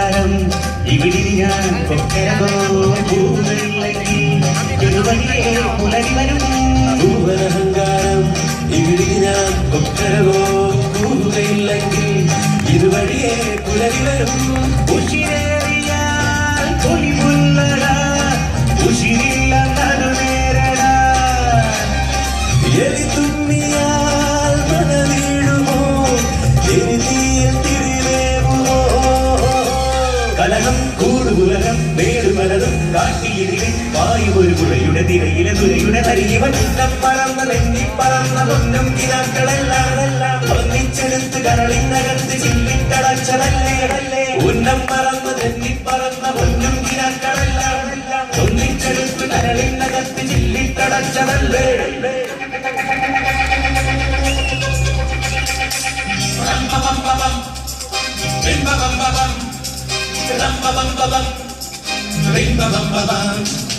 താരം ഇവിടെ ഞാൻ പൂവനഹങ്കാരം ഇവിടെ ഞാൻ കൊക്കരവോ പൂവയില്ലെങ്കിൽ ഇരുവഴിയെ പുലരി വരും. ഉഷിരേറിയാൽ പൊലിമുള്ളട ഉഷിരില്ല നടുനേരട എലി തുമ്മിയാൽ കലകം കൂടുകുലകം പലതും കാട്ടിയിരിക്കും വായു ഒരു പുഴയുടെ തിരയിലെ തുരയുടെ തരികിവൻ ഉന്നം പറന്ന നെന്നി പറന്ന പൊന്നും കിനാക്കളെല്ലാം ഒന്നിച്ചെടുത്ത് കരളിനകത്ത് ചില്ലിട്ടടച്ചതല്ലേ? ഉന്നം പറന്ന് നെന്നി പറന്ന പൊന്നും കിനാക്കളെല്ലാം ഒന്നിച്ചെടുത്ത് കരളിനകത്ത് ചില്ലിട്ടടച്ചതല്ലേ? bam ba bam ba bam, ring ba bam ba bam.